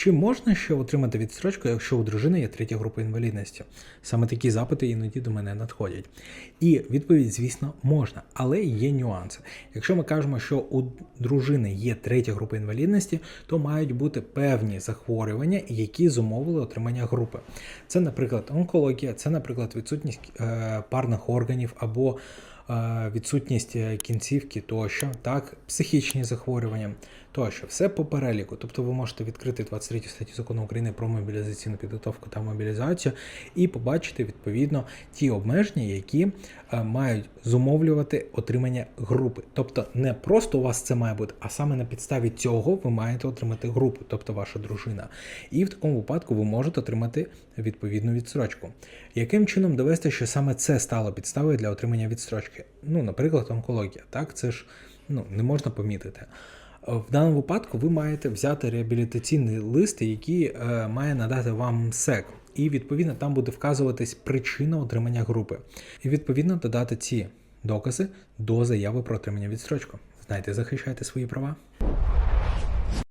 Чи можна ще отримати відстрочку, якщо у дружини є третя група інвалідності? Саме такі запити іноді до мене надходять. І відповідь, звісно, можна, але є нюанси. Якщо ми кажемо, що у дружини є третя група інвалідності, то мають бути певні захворювання, які зумовили отримання групи. Це, наприклад, онкологія, це, наприклад, відсутність е, парних органів або відсутність е, кінцівки тощо, так, психічні захворювання тощо, все по переліку. Тобто ви можете відкрити 23 статтю закону України про мобілізаційну підготовку та мобілізацію і побачити відповідно ті обмеження, які е, мають зумовлювати отримання групи. Тобто не просто у вас це має бути, а саме на підставі цього ви маєте отримати групу, тобто ваша дружина. І в такому випадку ви можете отримати відповідну відстрочку. Яким чином довести, що саме це стало підставою для отримання відстрочки? Ну, наприклад, онкологія. Так, це ж ну, не можна помітити. В даному випадку ви маєте взяти реабілітаційний лист, який е, має надати вам МСЕК. І відповідно там буде вказуватись причина отримання групи. І відповідно додати ці докази до заяви про отримання відстрочку. Знаєте, захищайте свої права.